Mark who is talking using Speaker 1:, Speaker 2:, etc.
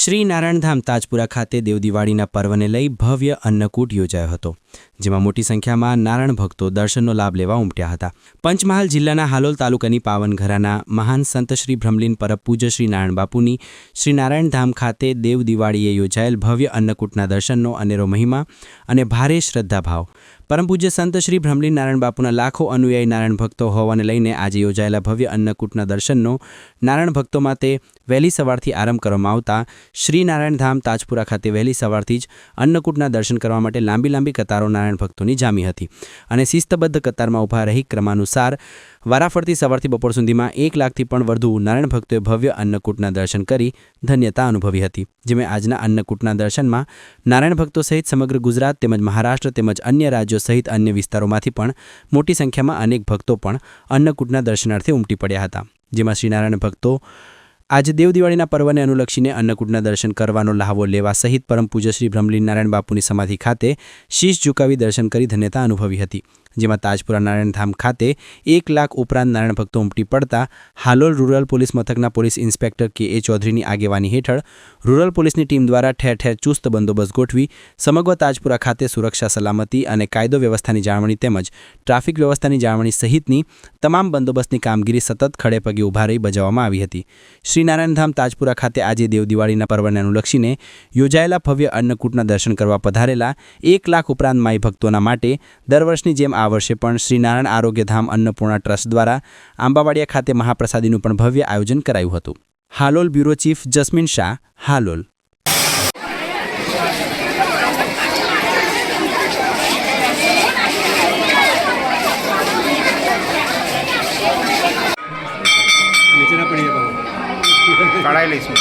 Speaker 1: શ્રી નારાયણધામ તાજપુરા ખાતે દેવદિવાળીના પર્વને લઈ ભવ્ય અન્નકૂટ યોજાયો હતો, જેમાં મોટી સંખ્યામાં નારાયણ ભક્તો દર્શનનો લાભ લેવા ઉમટ્યા હતા. પંચમહાલ જિલ્લાના હાલોલ તાલુકાની પાવનઘરાના મહાન સંત શ્રી ભ્રમલીન પરબ પૂજ્ય શ્રી નારાયણ બાપુની શ્રી નારાયણધામ ખાતે દેવ દિવાળીએ યોજાયેલ ભવ્ય અન્નકૂટના દર્શનનો અનેરો મહિમા અને ભારે શ્રદ્ધાભાવ પરમ પૂજ્ય સંત શ્રી ભ્રમલી નારાયણ બાપુના લાખો અનુયાયી નારાયણ ભક્તો હોવાને લઈને આજે યોજાયેલા ભવ્ય અન્નકૂટના દર્શનનો નારાયણ ભક્તો માટે વહેલી સવારથી આરંભ કરવામાં આવતા શ્રી નારાયણધામ તાજપુરા ખાતે વહેલી સવારથી જ અન્નકૂટના દર્શન કરવા માટે લાંબી લાંબી કતારો નારાયણ ભક્તોની જામી હતી અને શિસ્તબદ્ધ કતારમાં ઊભા રહી ક્રમાનુસાર વારાફરતી સવારથી બપોર સુધીમાં એક લાખથી પણ વધુ નારાયણ ભક્તોએ ભવ્ય અન્નકૂટના દર્શન કરી ધન્યતા અનુભવી હતી, જેમાં આજના અન્નકૂટના દર્શનમાં નારાયણ ભક્તો સહિત સમગ્ર ગુજરાત તેમજ મહારાષ્ટ્ર તેમજ અન્ય રાજ્યો સહિત અન્ય વિસ્તારોમાંથી પણ મોટી સંખ્યામાં અનેક ભક્તો પણ અન્નકૂટના દર્શનાર્થે ઉમટી પડ્યા હતા, જેમાં શ્રી નારાયણ ભક્તો આજે દેવ દિવાળીના પર્વને અનુલક્ષીને અન્નકૂટના દર્શન કરવાનો લહાવો લેવા સહિત પરમ પૂજ્ય શ્રી બ્રહ્મલીન નારાયણ બાપુની સમાધિ ખાતે શીશ ઝુકાવી દર્શન કરી ધન્યતા અનુભવી હતી. જેમાં તાજપુરા નારાયણધામ ખાતે એક લાખ ઉપરાંત નારાયણ ભક્તો ઉમટી પડતા હાલોલ રૂરલ પોલીસ મથકના પોલીસ ઇન્સ્પેક્ટર કે. એ. ચૌધરીની આગેવાની હેઠળ રૂરલ પોલીસની ટીમ દ્વારા ઠેર ઠેર ચુસ્ત બંદોબસ્ત ગોઠવી સમગ્ર તાજપુરા ખાતે સુરક્ષા, સલામતી અને કાયદો વ્યવસ્થાની જાળવણી તેમજ ટ્રાફિક વ્યવસ્થાની જાળવણી સહિતની તમામ બંદોબસ્તની કામગીરી સતત ખડે પગે ઊભા રહી બજાવવામાં આવી હતી. શ્રી નારાયણધામ તાજપુરા ખાતે આજે દેવ દિવાળીના પર્વને અનુલક્ષીને યોજાયેલા ભવ્ય અન્નકૂટના દર્શન કરવા પધારેલા એક લાખ ઉપરાંત માઈ ભક્તોના માટે દર વર્ષની જેમ આ વર્ષે પણ શ્રી નારાયણ આરોગ્યધામ અન્નપૂર્ણા ટ્રસ્ટ દ્વારા આંબાવાડિયા ખાતે મહાપ્રસાદીનું પણ ભવ્ય આયોજન કરાયું હતું. Halol bureau chief Jasmin Shah, Halol.
Speaker 2: કઢાઈ લઈશું.